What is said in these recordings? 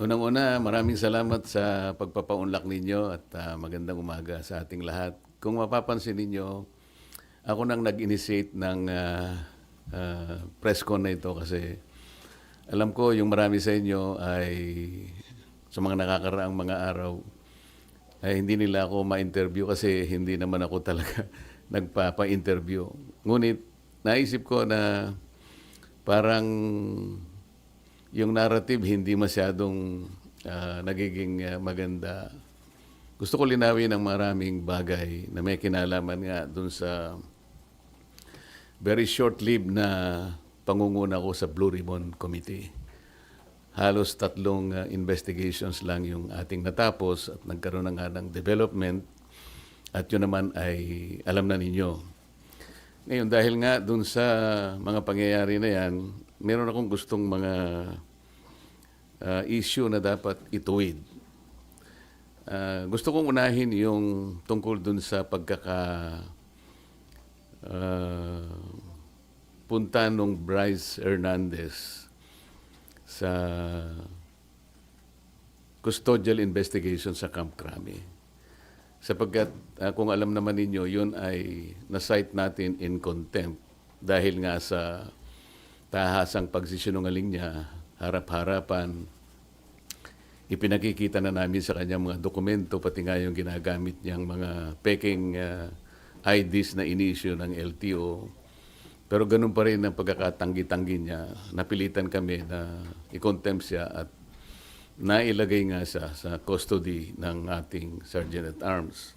Unang-una, maraming salamat sa pagpapaunlak ninyo at ah, magandang umaga sa ating lahat. Kung mapapansin ninyo, ako nang nag-initiate ng ah, ah, press con na ito kasi alam ko yung marami sa inyo ay sa mga nakakaraang mga araw ay hindi nila ako ma-interview kasi hindi naman ako talaga nagpapa-interview. Ngunit naisip ko na parang yung narrative hindi masyadong ah, nagiging ah, maganda. Gusto ko linawin ang maraming bagay na may kinalaman nga dun sa very short-lived na pangunguna ko sa Blue Ribbon Committee. Halos tatlong ah, investigations lang yung ating natapos at nagkaroon na nga ng development at yun naman ay alam na ninyo. Ngayon, dahil nga dun sa mga pangyayari na yan, meron akong gustong mga ah, issue na dapat ituwid. Ah, gusto kong unahin yung tungkol dun sa pagkaka ah, punta nung Bryce Hernandez sa custodial investigation sa Camp Crame. Sapagkat ah, kung alam naman ninyo, yun ay na-cite natin in contempt dahil nga sa tahasang pagsisinungaling niya, harap-harapan, ipinakikita na namin sa kanya mga dokumento, pati nga yung ginagamit niyang mga peking ah, IDs na inisyo ng LTO. Pero ganun pa rin ang pagkakatanggi-tanggi niya. Napilitan kami na i-contempt siya at nailagay nga siya sa custody ng ating Sergeant at Arms.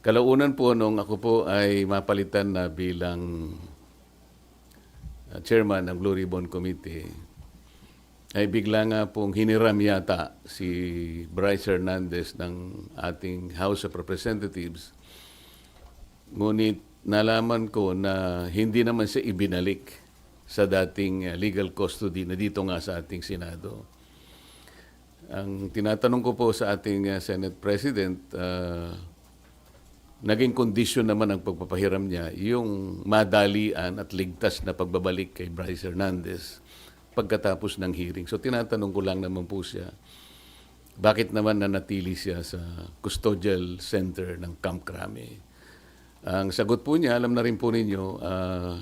Kalaunan po nung ako po ay mapalitan na bilang uh, chairman ng Blue Ribbon Committee, ay bigla nga pong hiniram yata si Bryce Hernandez ng ating House of Representatives. Ngunit nalaman ko na hindi naman siya ibinalik sa dating uh, legal custody na dito nga sa ating Senado. Ang tinatanong ko po sa ating uh, Senate President, uh, naging kondisyon naman ang pagpapahiram niya yung madalian at ligtas na pagbabalik kay Bryce Hernandez pagkatapos ng hearing. So tinatanong ko lang naman po siya, bakit naman nanatili siya sa custodial center ng Camp Crame? Ang sagot po niya, alam na rin po ninyo, ah,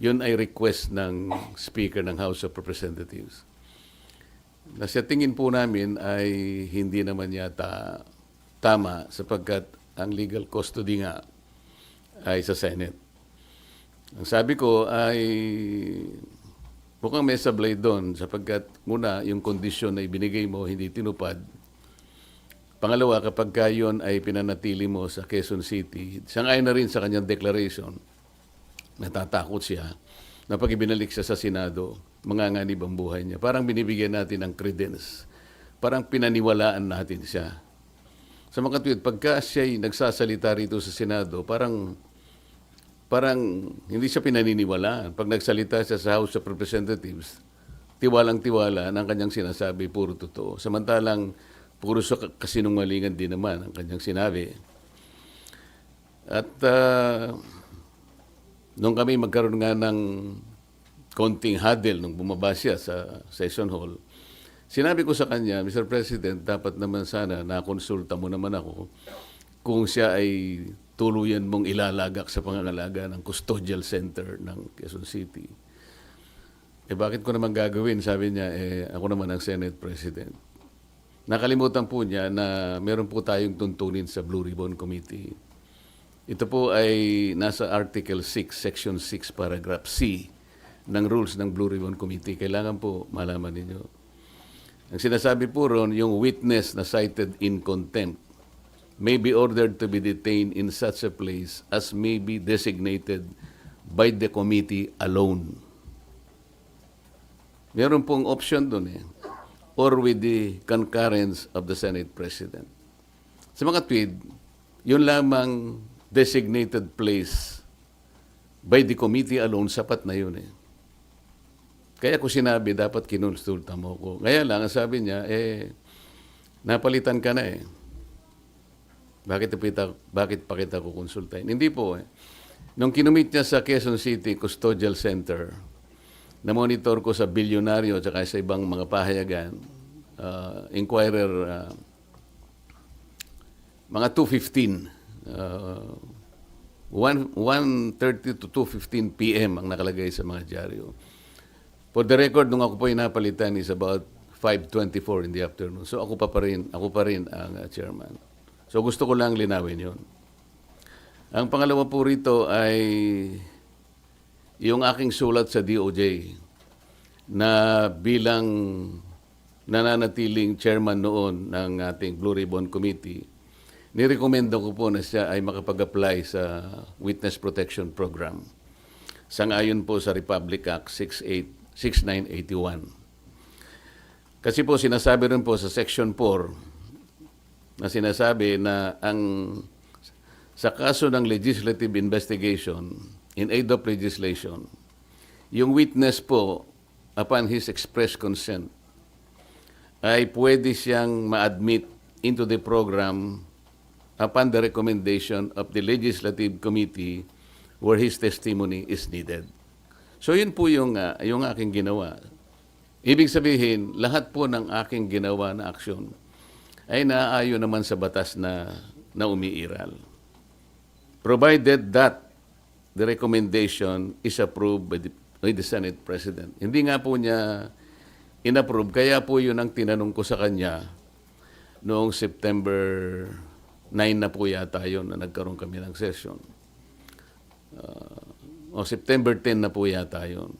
yun ay request ng Speaker ng House of Representatives na sa tingin po namin ay hindi naman yata tama sapagkat ang legal custody nga ay sa Senate. Ang sabi ko ay mukhang may sablay doon sapagkat muna yung kondisyon na ibinigay mo hindi tinupad. Pangalawa, kapag ka yun ay pinanatili mo sa Quezon City, sangayon na rin sa kanyang declaration, natatakot siya na pag ibinalik siya sa Senado, manganganib ang buhay niya. Parang binibigyan natin ng credence. Parang pinaniwalaan natin siya. Sa mga tweet, pagka siya'y nagsasalita rito sa Senado, parang parang hindi siya pinaniniwalaan. Pag nagsalita siya sa House of Representatives, tiwalang-tiwala ng kanyang sinasabi, puro totoo. Samantalang, puro sa kasinungalingan din naman ang kanyang sinabi. At ah, nung kami magkaroon nga ng konting huddle nung bumaba siya sa session hall, sinabi ko sa kanya, Mr. President, dapat naman sana nakonsulta mo naman ako kung siya ay tuluyan mong ilalagak sa pangangalaga ng custodial center ng Quezon City. Eh bakit ko naman gagawin? Sabi niya, eh ako naman ang Senate President. Nakalimutan po niya na meron po tayong tuntunin sa Blue Ribbon Committee. Ito po ay nasa Article 6, Section 6, Paragraph C ng rules ng Blue Ribbon Committee. Kailangan po malaman ninyo. Ang sinasabi po ron, yung witness na cited in contempt may be ordered to be detained in such a place as may be designated by the committee alone. Meron pong option doon eh. Or with the concurrence of the Senate President. Sa mga tweet, yun lamang designated place by the committee alone, sapat na yun eh. Kaya ko sinabi, dapat kinonsulta mo ko. Kaya lang, ang sabi niya, eh, napalitan ka na eh. Bakit, kita, bakit pa kita kukonsultahin? Hindi po eh. Nung kinumit niya sa Quezon City Custodial Center, na-monitor ko sa bilyonaryo at sa ibang mga pahayagan, uh, Inquirer, uh, mga 2.15, uh, 1, 1.30 to 2.15 p.m. ang nakalagay sa mga dyaryo. For the record, nung ako po inapalitan is about 5.24 in the afternoon. So ako pa, pa rin, ako pa rin ang uh, chairman. So gusto ko lang linawin yon. Ang pangalawa po rito ay yung aking sulat sa DOJ na bilang nananatiling chairman noon ng ating Blue Ribbon Committee, nirekomendo ko po na siya ay makapag-apply sa Witness Protection Program. Sangayon po sa Republic Act 68, 6981. Kasi po sinasabi rin po sa Section 4 na sinasabi na ang sa kaso ng legislative investigation in aid of legislation, yung witness po upon his express consent ay pwede siyang ma-admit into the program upon the recommendation of the legislative committee where his testimony is needed. So yun po yung, uh, yung aking ginawa. Ibig sabihin, lahat po ng aking ginawa na aksyon ay naaayon naman sa batas na, na umiiral. Provided that the recommendation is approved by the, by the Senate President. Hindi nga po niya inapprove, kaya po yun ang tinanong ko sa kanya noong September 9 na po yata yun na nagkaroon kami ng session. Uh, o September 10 na po yata yun.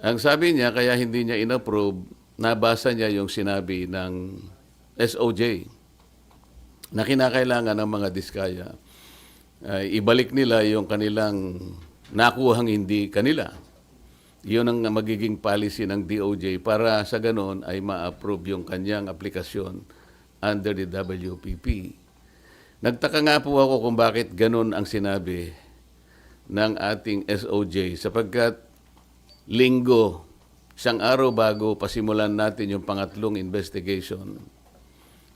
Ang sabi niya, kaya hindi niya inapprove, nabasa niya yung sinabi ng SOJ na kinakailangan ng mga diskaya ay ibalik nila yung kanilang nakuhang hindi kanila. Yun ang magiging policy ng DOJ para sa ganoon ay ma-approve yung kanyang aplikasyon under the WPP. Nagtaka nga po ako kung bakit ganun ang sinabi ng ating SOJ sapagkat linggo, isang araw bago pasimulan natin yung pangatlong investigation,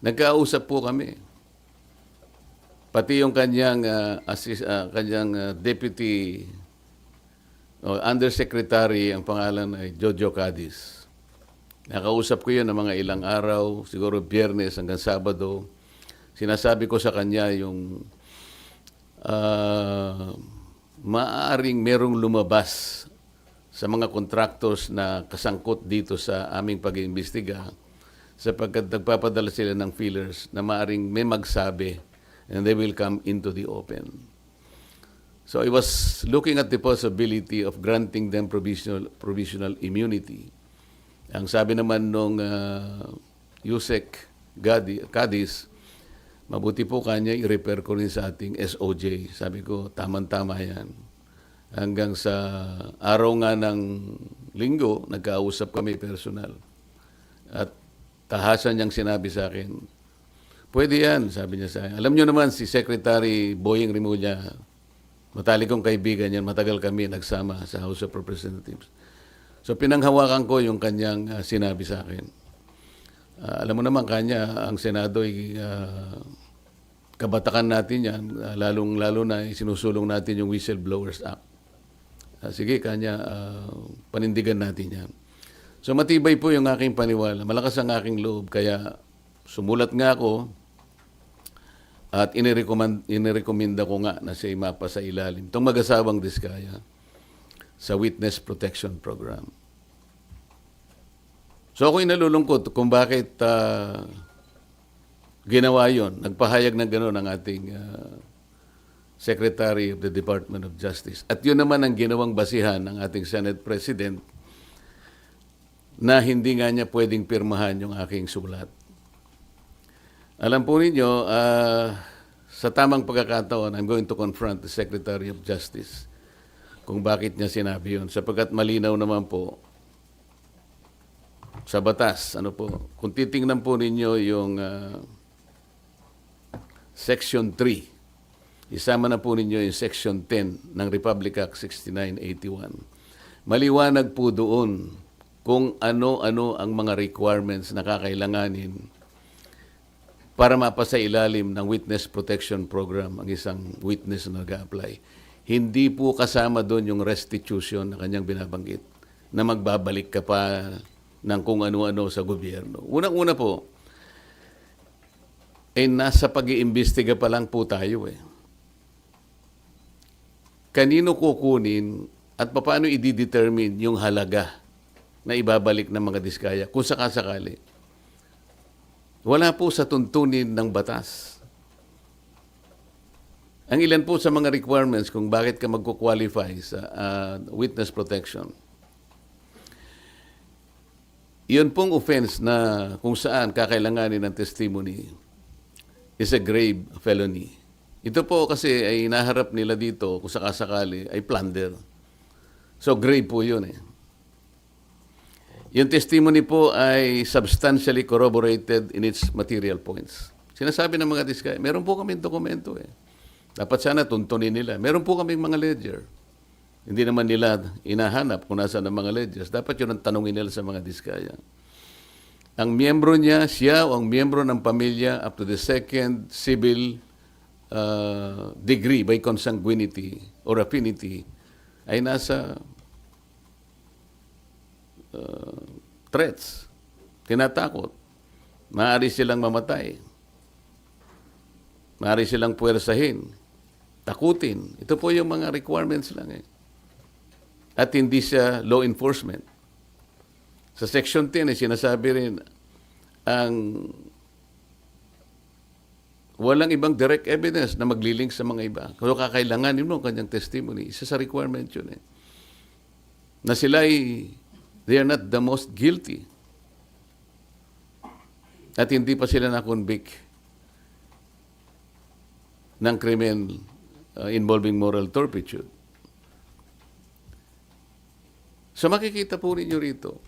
nagkausap po kami. Pati yung kanyang, uh, assist, uh, kanyang uh, deputy o undersecretary, ang pangalan ay Jojo Cadiz. Nakausap ko yun ng mga ilang araw, siguro biyernes hanggang sabado. Sinasabi ko sa kanya yung uh, maaaring merong lumabas sa mga contractors na kasangkot dito sa aming pag-iimbestiga sapagkat nagpapadala sila ng feelers na maaring may magsabi and they will come into the open. So I was looking at the possibility of granting them provisional, provisional immunity. Ang sabi naman nung uh, Yusek Cadiz, mabuti po kanya i-repair ko rin sa ating SOJ. Sabi ko, tamang-tama yan. Hanggang sa araw nga ng linggo, nagkausap kami personal. At tahasan niyang sinabi sa akin, pwede yan, sabi niya sa akin. Alam niyo naman, si Secretary Boying Rimulya, matalik kong kaibigan yan, matagal kami nagsama sa House of Representatives. So pinanghawakan ko yung kanyang uh, sinabi sa akin. Uh, alam mo naman kanya, ang Senado uh, kabatakan natin yan, uh, lalong-lalo na sinusulong natin yung Whistleblowers Act. Uh, sige, kanya, uh, panindigan natin yan. So matibay po yung aking paniwala. Malakas ang aking loob. Kaya sumulat nga ako at inirekomenda ko nga na siya mapa sa ilalim. Itong mag-asawang diskaya sa Witness Protection Program. So ako'y nalulungkot kung bakit uh, ginawa yon. Nagpahayag ng gano'n ang ating uh, Secretary of the Department of Justice. At yun naman ang ginawang basihan ng ating Senate President na hindi nga niya pwedeng pirmahan yung aking sulat. Alam po ninyo, uh, sa tamang pagkakataon, I'm going to confront the Secretary of Justice kung bakit niya sinabi yun. Sapagkat malinaw naman po sa batas. Ano po, kung titingnan po ninyo yung uh, Section 3, isama na po ninyo yung Section 10 ng Republic Act 6981. Maliwanag po doon kung ano-ano ang mga requirements na kakailanganin para mapasa ilalim ng Witness Protection Program ang isang witness na nag-apply. Hindi po kasama doon yung restitution na kanyang binabanggit. na magbabalik ka pa ng kung ano-ano sa gobyerno. Unang-una po, eh nasa pag-iimbestiga pa lang po tayo eh. Kanino kukunin at paano i-determine yung halaga na ibabalik ng mga diskaya kung sakasakali. Wala po sa tuntunin ng batas. Ang ilan po sa mga requirements kung bakit ka magko-qualify sa ah, witness protection. Yun pong offense na kung saan kakailanganin ng testimony is a grave felony. Ito po kasi ay naharap nila dito kung sakasakali ay plunder. So grave po yun eh. Yung testimony po ay substantially corroborated in its material points. Sinasabi ng mga diskaya, meron po kami dokumento eh. Dapat sana tuntunin nila. Meron po kaming mga ledger. Hindi naman nila inahanap kung nasa ng mga ledgers. Dapat yun ang tanongin nila sa mga diskaya. Ang miyembro niya, siya o ang miyembro ng pamilya up to the second civil uh, degree by consanguinity or affinity ay nasa uh, threats, tinatakot. Maaari silang mamatay. Maaari silang puwersahin, takutin. Ito po yung mga requirements lang eh. At hindi siya law enforcement. Sa Section 10 ay sinasabi rin ang walang ibang direct evidence na maglilink sa mga iba. Kung kakailanganin mo ang kanyang testimony, isa sa requirement yun eh. Na sila ay, they are not the most guilty. At hindi pa sila na-convict ng krimen uh, involving moral turpitude. So makikita po ninyo rito,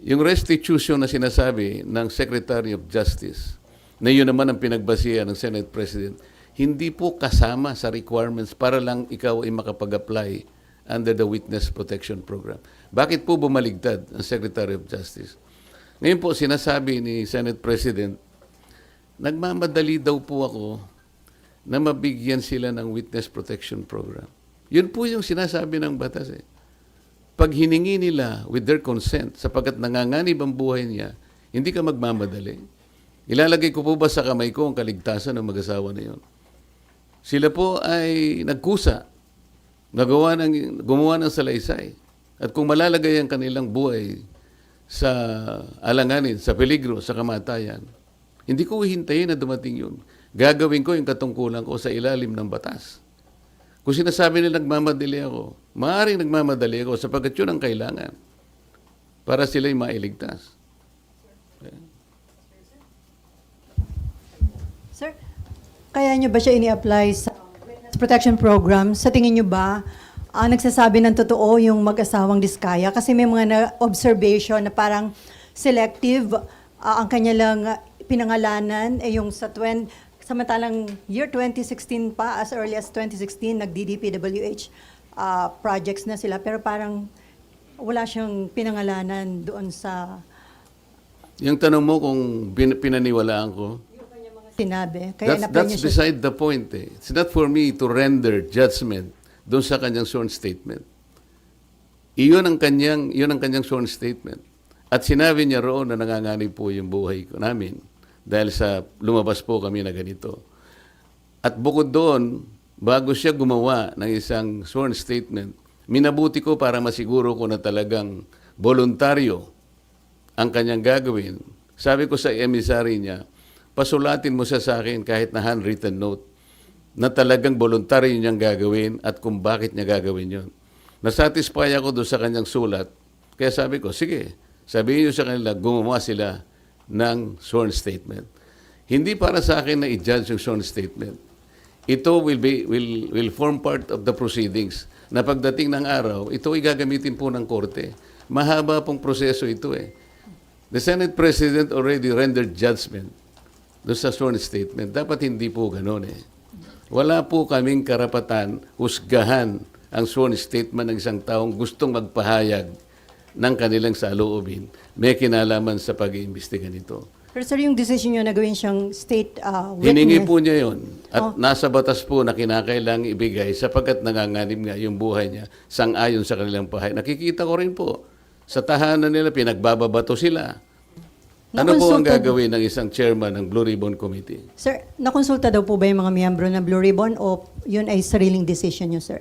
yung restitution na sinasabi ng Secretary of Justice, na yun naman ang pinagbasihan ng Senate President, hindi po kasama sa requirements para lang ikaw ay makapag-apply under the Witness Protection Program. Bakit po bumaligtad ang Secretary of Justice? Ngayon po, sinasabi ni Senate President, nagmamadali daw po ako na mabigyan sila ng Witness Protection Program. Yun po yung sinasabi ng batas eh pag hiningi nila with their consent, sapagkat nanganganib ang buhay niya, hindi ka magmamadali. Ilalagay ko po ba sa kamay ko ang kaligtasan ng mag-asawa na yun? Sila po ay nagkusa, nagawa ng, gumawa ng salaysay. At kung malalagay ang kanilang buhay sa alanganin, sa peligro, sa kamatayan, hindi ko hihintayin na dumating yun. Gagawin ko yung katungkulan ko sa ilalim ng batas. Kung sinasabi nila nagmamadali ako, maaaring nagmamadali ako sapagkat yun ang kailangan para sila'y mailigtas. Sir, kaya nyo ba siya ini-apply sa protection program? Sa tingin nyo ba, ah, nagsasabi ng totoo yung mag-asawang diskaya? Kasi may mga na-observation na parang selective ah, ang kanya lang pinangalanan, eh yung sa 20, samantalang year 2016 pa, as early as 2016, nag-DDPWH ah, projects na sila, pero parang wala siyang pinangalanan doon sa Yung tanong mo kung pinaniwalaan ko, sinabi. Kaya that's, that's niya siya. beside the point. Eh. It's not for me to render judgment doon sa kanyang sworn statement. Iyon ang kanyang, iyon ang kanyang sworn statement. At sinabi niya roon na nanganganib po yung buhay ko namin dahil sa lumabas po kami na ganito. At bukod doon, bago siya gumawa ng isang sworn statement, minabuti ko para masiguro ko na talagang voluntaryo ang kanyang gagawin. Sabi ko sa emissary niya, pasulatin mo siya sa akin kahit na handwritten note na talagang voluntaryo niyang gagawin at kung bakit niya gagawin yon. Nasatisfy ako doon sa kanyang sulat. Kaya sabi ko, sige, sabihin niyo sa kanila, gumawa sila ng sworn statement. Hindi para sa akin na i-judge yung sworn statement. Ito will be will will form part of the proceedings na pagdating ng araw, ito ay gagamitin po ng korte. Mahaba pong proseso ito eh. The Senate President already rendered judgment doon sa sworn statement. Dapat hindi po ganun eh. Wala po kaming karapatan husgahan ang sworn statement ng isang taong gustong magpahayag ng kanilang saloobin. May kinalaman sa pag-iimbestiga nito. Pero sir, yung decision nyo na gawin siyang state uh, witness. Hiningi po niya yon Oh. At nasa batas po na kinakailangang ibigay sapagkat nanganganib nga yung buhay niya sang-ayon sa kanilang pahay. Nakikita ko rin po Sa tahanan nila, pinagbababato sila. Ano po ang gagawin ng isang chairman ng Blue Ribbon Committee? Sir, nakonsulta daw po ba yung mga miyembro ng Blue Ribbon o yun ay sariling decision nyo, sir?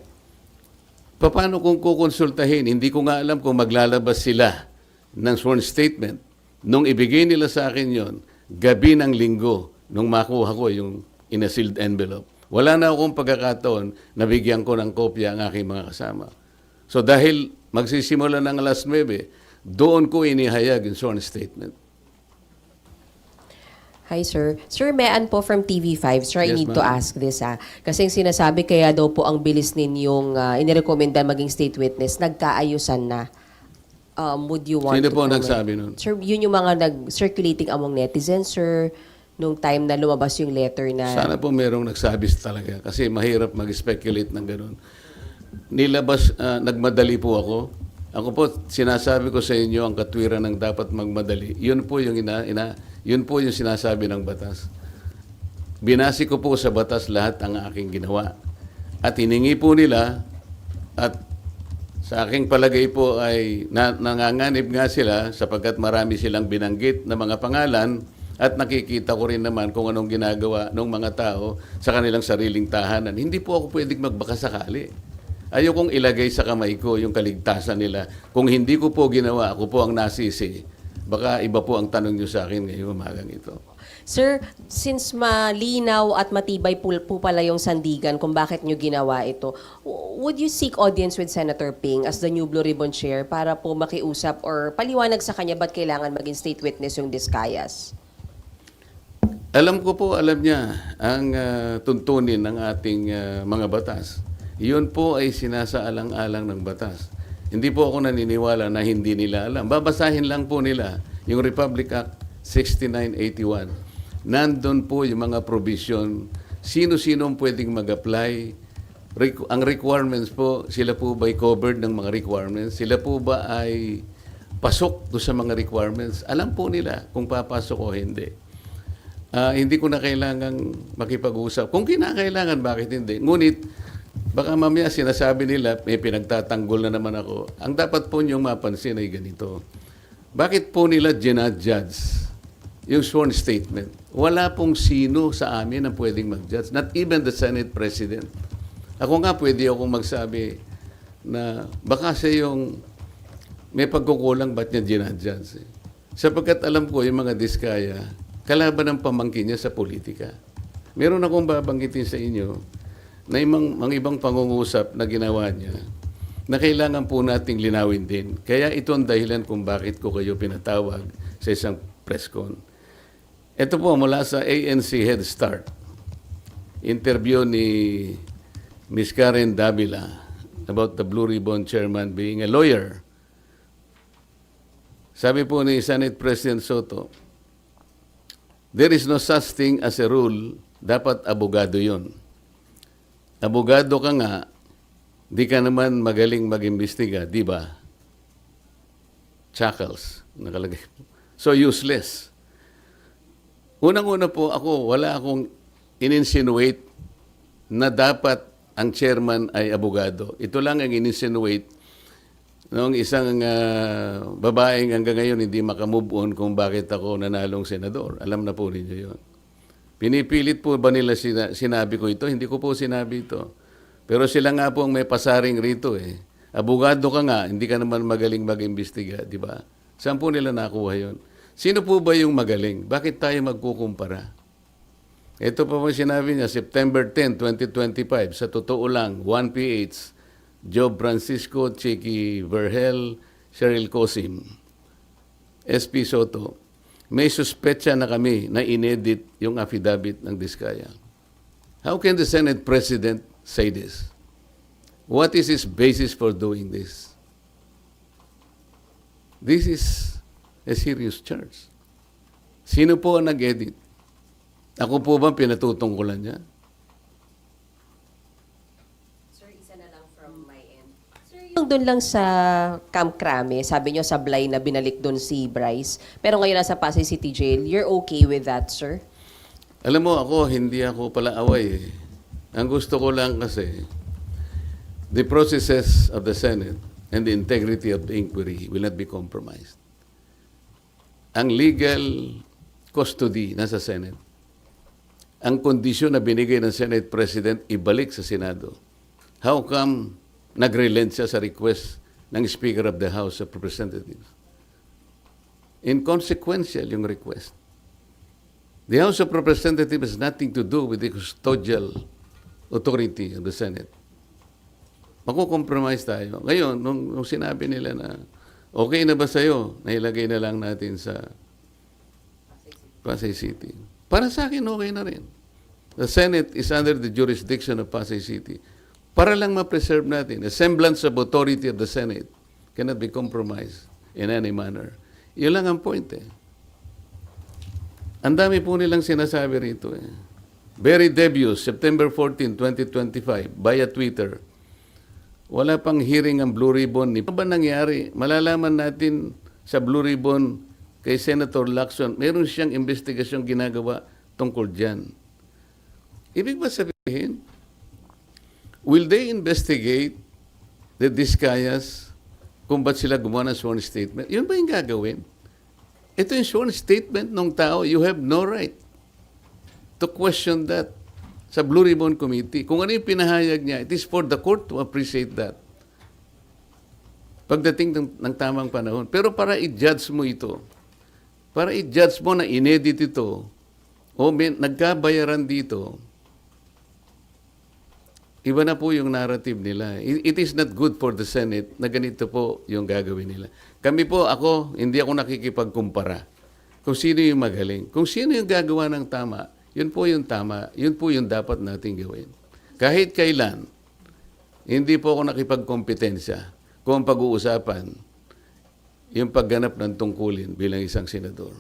Paano kung kukonsultahin? Hindi ko nga alam kung maglalabas sila ng sworn statement. Nung ibigay nila sa akin yon, gabi ng linggo, nung makuha ko yung in a sealed envelope. Wala na akong pagkakataon na bigyan ko ng kopya ang aking mga kasama. So dahil magsisimula ng alas 9, doon ko inihayag yung sworn statement. Hi, sir. Sir Mean po from TV5. Sir, I Yes, need to ask this, ah. Kasi yung sinasabi, kaya daw po ang bilis ninyong uh, inirekomenda maging state witness, nagkaayusan na. Um, would you want Sino to po comment? nagsabi nun? Sir, yun yung mga nag-circulating among netizens, sir, nung time na lumabas yung letter na... Sana po merong nagsabi talaga kasi mahirap mag-speculate ng ganun. Nilabas, ah, nagmadali po ako. Ako po, sinasabi ko sa inyo ang katwiran ng dapat magmadali. Yun po yung ina, ina, yun po yung sinasabi ng batas. Binasi ko po sa batas lahat ang aking ginawa. At hiningi po nila at sa aking palagay po ay na, nanganganib nga sila sapagkat marami silang binanggit na mga pangalan at nakikita ko rin naman kung anong ginagawa ng mga tao sa kanilang sariling tahanan. Hindi po ako pwedeng magbakasakali. Ayokong ilagay sa kamay ko yung kaligtasan nila. Kung hindi ko po ginawa, ako po ang nasisi. Baka iba po ang tanong nyo sa akin ngayong umagang ito. Sir, since malinaw at matibay po, po pala yung sandigan kung bakit nyo ginawa ito, would you seek audience with Senator Ping as the new Blue Ribbon Chair para po makiusap or paliwanag sa kanya ba't kailangan maging state witness yung Discayas? Alam ko po, alam niya ang ah, tuntunin ng ating ah, mga batas. Iyon po ay sinasaalang-alang ng batas. Hindi po ako naniniwala na hindi nila alam. Babasahin lang po nila yung Republic Act 6981. Nandun po yung mga provision. Sino-sino pwedeng mag-apply. Ang requirements po, sila po ba covered ng mga requirements? Sila po ba ay pasok do sa mga requirements? Alam po nila kung papasok o hindi. Ah, hindi ko na kailangang makipag-usap. Kung kinakailangan, bakit hindi? Ngunit, baka mamaya sinasabi nila, may pinagtatanggol na naman ako. Ang dapat po niyong mapansin ay ganito. Bakit po nila ginadjudge yung sworn statement? Wala pong sino sa amin ang pwedeng mag-judge. Not even the Senate President. Ako nga pwede akong magsabi na baka siya yung may pagkukulang ba't niya ginadjudge. Eh? Sapagkat alam ko yung mga diskaya, kalaban ng pamangkin niya sa politika. Meron akong babanggitin sa inyo na yung mga ibang pangungusap na ginawa niya na kailangan po nating linawin din. Kaya ito ang dahilan kung bakit ko kayo pinatawag sa isang press con. Ito po mula sa ANC Head Start. Interview ni Miss Karen Davila about the Blue Ribbon Chairman being a lawyer. Sabi po ni Senate President Soto, There is no such thing as a rule, dapat abogado yon. Abogado ka nga, di ka naman magaling mag-imbestiga, di ba? Chuckles, nakalagay. So useless. Unang-una po ako, wala akong in-insinuate na dapat ang chairman ay abogado. Ito lang ang in-insinuate Noong isang ah, babaeng hanggang ngayon hindi makamove on kung bakit ako nanalong senador. Alam na po ninyo yun. Pinipilit po ba nila sina- sinabi ko ito? Hindi ko po sinabi ito. Pero sila nga po ang may pasaring rito eh. Abogado ka nga, hindi ka naman magaling mag-imbestiga, di ba? Saan po nila nakuha yon? Sino po ba yung magaling? Bakit tayo magkukumpara? Ito pa po sinabi niya, September 10, 2025, sa totoo lang, 1PH, Job Francisco, Chicky Verhel, Cheryl Cosim, SP Soto, may suspetsa na kami na inedit yung affidavit ng Diskaya. How can the Senate President say this? What is his basis for doing this? This is a serious charge. Sino po ang nag-edit? Ako po ba pinatutungkulan niya? Sir, isa na lang from my end. Yung doon lang sa Camp Crame, sabi nyo sablay na binalik doon si Bryce, pero ngayon nasa Pasay City Jail, you're okay with that, sir? Alam mo ako, hindi ako pala away. eh. Ang gusto ko lang kasi, the processes of the Senate and the integrity of the inquiry will not be compromised. Ang legal custody nasa Senate. Ang kondisyon na binigay ng Senate President ibalik sa Senado. How come nag-relent siya sa request ng Speaker of the House of Representatives? Inconsequential yung request. The House of Representatives has nothing to do with the custodial authority of the Senate. Makukompromise tayo. Ngayon, nung, nung sinabi nila na okay na ba sa'yo, nailagay na lang natin sa Pasay City. Para sa akin, okay na rin. The Senate is under the jurisdiction of Pasay City. Para lang ma-preserve natin, a semblance of authority of the Senate cannot be compromised in any manner. Yun lang ang point eh. Ang dami po nilang sinasabi rito eh. Very debuts, September 14, 2025, via Twitter. Wala pang hearing ang Blue Ribbon. Ano ba nangyari? Malalaman natin sa Blue Ribbon kay Senator Lacson, meron siyang investigasyong ginagawa tungkol dyan. Ibig ba sabihin, will they investigate the Discayas kung ba't sila gumawa ng sworn statement? Yun ba yung gagawin? Ito yung sworn statement ng tao. You have no right to question that sa Blue Ribbon Committee. Kung ano yung pinahayag niya, it is for the court to appreciate that. Pagdating ng, ng tamang panahon. Pero para i-judge mo ito, para i-judge mo na inedit ito, o may, nagkabayaran dito, iba na po yung narrative nila. It, is not good for the Senate na ganito po yung gagawin nila. Kami po, ako, hindi ako nakikipagkumpara kung sino yung magaling. Kung sino yung gagawa ng tama, yun po yung tama, yun po yung dapat nating gawin. Kahit kailan, hindi po ako nakipagkompetensya kung pag-uusapan yung pagganap ng tungkulin bilang isang senador.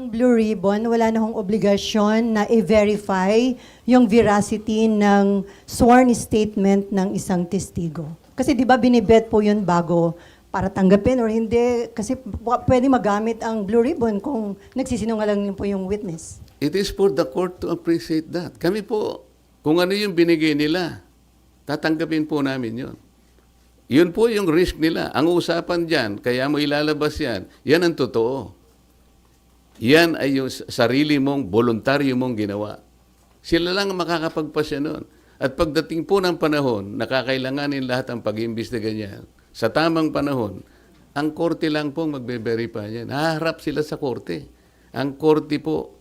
Ang Blue Ribbon, wala na hong obligasyon na i-verify yung veracity ng sworn statement ng isang testigo. Kasi di ba binibet po yun bago para tanggapin or hindi kasi pwede magamit ang Blue Ribbon kung nagsisinungaling po yung witness. It is for the court to appreciate that. Kami po, kung ano yung binigay nila, tatanggapin po namin yon. Yun po yung risk nila. Ang usapan dyan, kaya mo ilalabas yan, yan ang totoo. Yan ay yung sarili mong, voluntaryo mong ginawa. Sila lang ang makakapagpasya nun. At pagdating po ng panahon, nakakailanganin lahat ang pag-iimbestiga niya. Sa tamang panahon, ang korte lang pong magbe-verify yan. Haharap sila sa korte. Ang korte po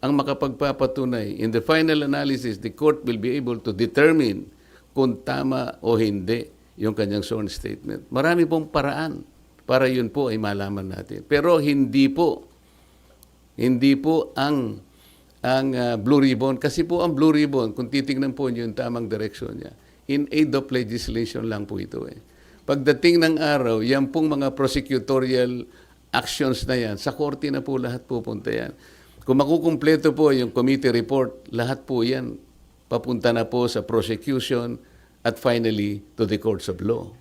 ang makapagpapatunay. In the final analysis, the court will be able to determine kung tama o hindi yung kanyang sworn statement. Marami pong paraan para yun po ay malaman natin. Pero hindi po hindi po ang ang ah, Blue Ribbon kasi po ang Blue Ribbon kung titingnan po niyo yung tamang direksyon niya in aid of legislation lang po ito eh. Pagdating ng araw, yan pong mga prosecutorial actions na yan, sa korte na po lahat pupunta yan. Kung makukumpleto po yung committee report, lahat po yan papunta na po sa prosecution at finally to the courts of law.